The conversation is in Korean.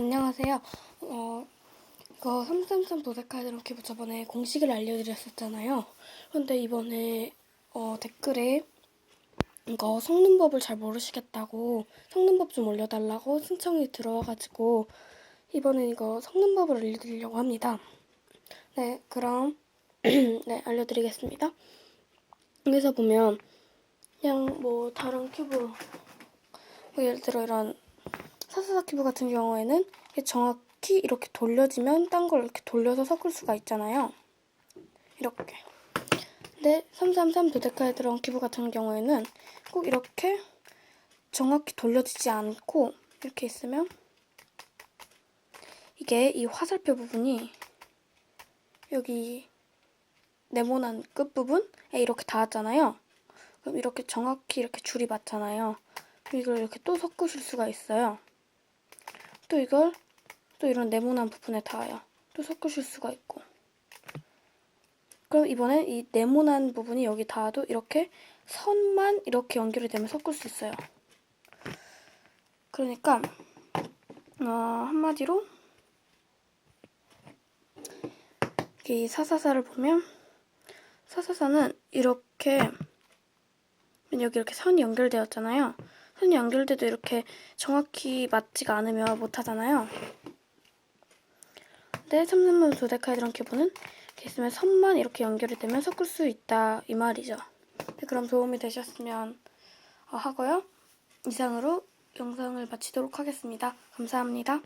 안녕하세요. 어, 이거 333 도데카드론 큐브 저번에 공식을 알려드렸었잖아요. 그런데 이번에 어, 댓글에 이거 섞는 법을 잘 모르시겠다고 섞는 법 좀 올려달라고 신청이 들어와가지고 이번엔 이거 섞는 법을 알려드리려고 합니다. 네, 그럼 네 알려드리겠습니다. 여기서 보면 그냥 뭐 다른 큐브 뭐 예를 들어 이런 사사사 큐브 같은 경우에는 정확히 이렇게 돌려지면 딴 걸 이렇게 돌려서 섞을 수가 있잖아요. 이렇게. 근데 333 도데카에 들어간 큐브 같은 경우에는 꼭 이렇게 정확히 돌려지지 않고 이렇게 있으면 이게 이 화살표 부분이 여기 네모난 끝부분에 이렇게 닿았잖아요. 그럼 이렇게 정확히 이렇게 줄이 맞잖아요. 이걸 이렇게 또 섞으실 수가 있어요. 또 이걸 또 이런 네모난 부분에 닿아요. 또 섞으실 수가 있고. 그럼 이번엔 이 네모난 부분이 여기 닿아도 이렇게 선만 이렇게 연결이 되면 섞을 수 있어요. 그러니까 어, 한마디로 이 사사사를 보면 사사사는 이렇게 여기 이렇게 선이 연결되었잖아요. 선이 연결돼도 이렇게 정확히 맞지가 않으면 못하잖아요. 근데 333 도데카이드런 큐브는 이렇게 있으면 선만 이렇게 연결이 되면 섞을 수 있다 이 말이죠. 네, 그럼 도움이 되셨으면 어, 하고요. 이상으로 영상을 마치도록 하겠습니다. 감사합니다.